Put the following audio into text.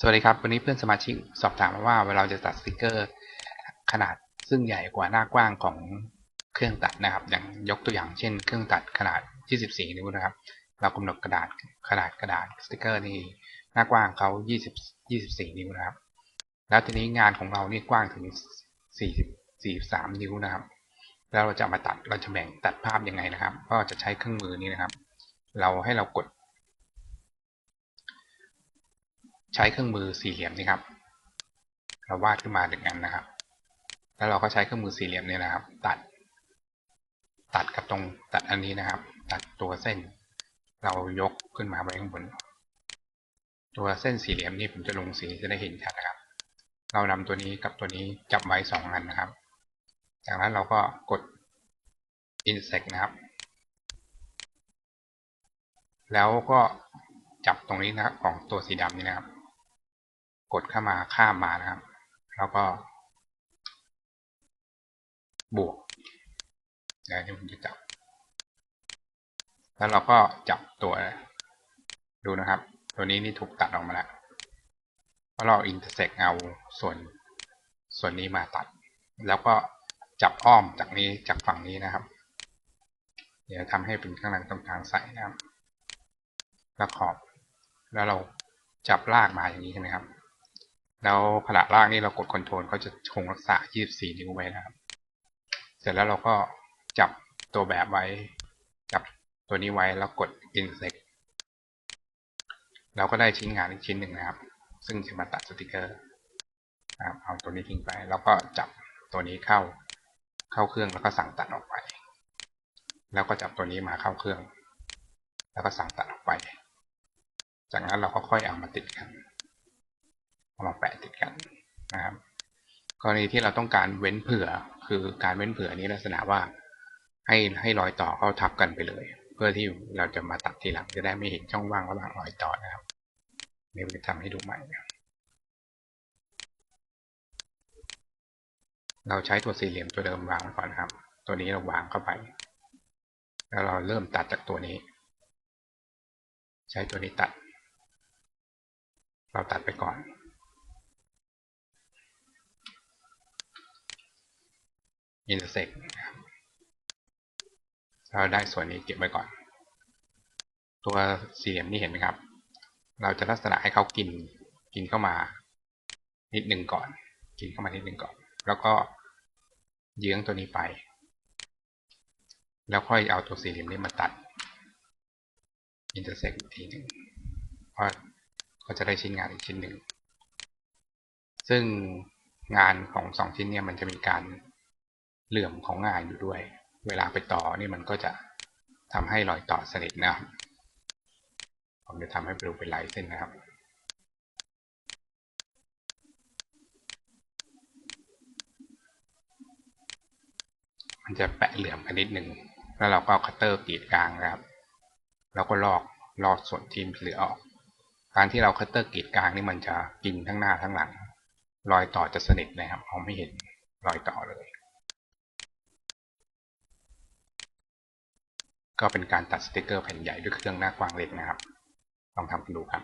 สวัสดีครับ วันนี้เพื่อนสมาชิกสอบถามมาว่าเวลาเราจะตัดสติกเกอร์ ขนาดซึ่งใหญ่กว่าหน้ากว้างของเครื่องตัดนะครับ อย่างยกตัวอย่างเช่น เครื่องตัดขนาด 24 นิ้วนะครับ เรากำหนดกระดาษขนาดกระดาษสติกเกอร์นี่หน้ากว้างเขา 20 24 นิ้วนะครับ แล้วทีนี้งานของเรานี่กว้างถึง 40 43 นิ้วนะครับ แล้วเราจะมาตัดเราจะแบ่งตัดภาพยังไงนะครับ ก็จะใช้เครื่องมือนี้นะครับ เราให้เรากด ใช้เครื่องมือสี่เหลี่ยมนี่ครับ เราวาดขึ้นมาหนึ่งอันนะครับ แล้วเราก็ใช้เครื่องมือสี่เหลี่ยมเนี่ยนะครับ ตัด ตัดกับตรงตัดอันนี้นะครับ ตัดตัวเส้น เรายกขึ้นมาไว้ข้างบน ตัวเส้นสี่เหลี่ยมนี่ผมจะลงสีจะได้เห็นชัดนะครับ เรานำตัวนี้กับตัวนี้จับไว้สองอันนะครับ จากนั้นเราก็กด insect นะครับ แล้วก็จับตรงนี้นะครับของตัวสีดำนี่นะครับ กดเข้ามาข้ามมานะครับ แล้วก็ บวกเดี๋ยวผมจะจับ แล้วเราก็จับตัว ดูนะครับ ตัวนี้นี่ถูกตัดออกมาแล้วเพราะเราอินเตอร์เซ็กเอาส่วนส่วนนี้มาตัด แล้วก็จับอ้อมจากนี้จากฝั่งนี้นะครับ เดี๋ยวทำให้เป็นข้างหลังตรงกลางใส่นะครับแล้วขอบ แล้วเราจับลากมาอย่างนี้ใช่ไหมครับ แล้วขณะล่ากนี่เรากดคอนโทรลเขาจะคงรักษา 24 นิ้วไว้นะครับ เสร็จแล้วเราก็จับตัวแบบไว้ จับตัวนี้ไว้แล้วกด insert เราก็ได้ชิ้นงานอีกชิ้นหนึ่งนะครับ ซึ่งจะมาตัดสติกเกอร์นะครับเอาตัวนี้ทิ้งไป แล้วก็จับตัวนี้เข้าเข้าเครื่องแล้วก็สั่งตัดออกไป แล้วก็จับตัวนี้มาเข้าเครื่อง แล้วก็สั่งตัดออกไป จากนั้นเราก็ค่อยเอามาติดกัน เอามาแปะติดกันนะครับ กรณีที่เราต้องการเว้นเผื่อ คือการเว้นเผื่อนี้ลักษณะว่า ให้ให้รอยต่อเข้าทับกันไปเลย เพื่อที่เราจะมาตัดทีหลังจะได้ไม่เห็นช่องว่างระหว่างรอยต่อนะครับนี่ผมจะทำให้ดูใหม่เราใช้ตัวสี่เหลี่ยมตัวเดิมวางก่อนนะครับ ตัวนี้เราวางเข้าไป แล้วเราเริ่มตัดจากตัวนี้ ใช้ตัวนี้ตัด เราตัดไปก่อน intersect เราได้ส่วนนี้เก็บไว้ก่อน ตัวสี่เหลี่ยมนี่เห็นไหมครับ เราจะลักษณะให้เขากินกินเข้ามา นิดหนึ่งก่อน กินเข้ามานิดหนึ่งก่อน แล้วก็เยื้องตัวนี้ไป แล้วค่อยเอาตัวสี่เหลี่ยมนี้มาตัด intersect อีกทีหนึ่งเพราะก็จะได้ชิ้นงานอีกชิ้นหนึ่ง ซึ่งงานของสองชิ้นเนี่ยมันจะมีการ เหลื่อมของงานอยู่ด้วย เวลาไปต่อนี่มันก็จะทำให้รอยต่อสนิทนะครับผมจะทำให้ดูเป็นลายเส้นนะครับมันจะแปะเหลื่อมกันนิดหนึ่งแล้วเราก็เอาคัตเตอร์กรีดกลางนะครับ แล้วก็ลอกลอกส่วนที่เหลือออก การที่เราคัตเตอร์กรีดกลางนี่มันจะกินทั้งหน้าทั้งหลัง รอยต่อจะสนิทนะครับมองไม่เห็นรอยต่อเลย ก็เป็นการตัดสติกเกอร์แผ่นใหญ่ด้วยเครื่องหน้ากว้างเล็กนะครับ ลองทำกันดูครับ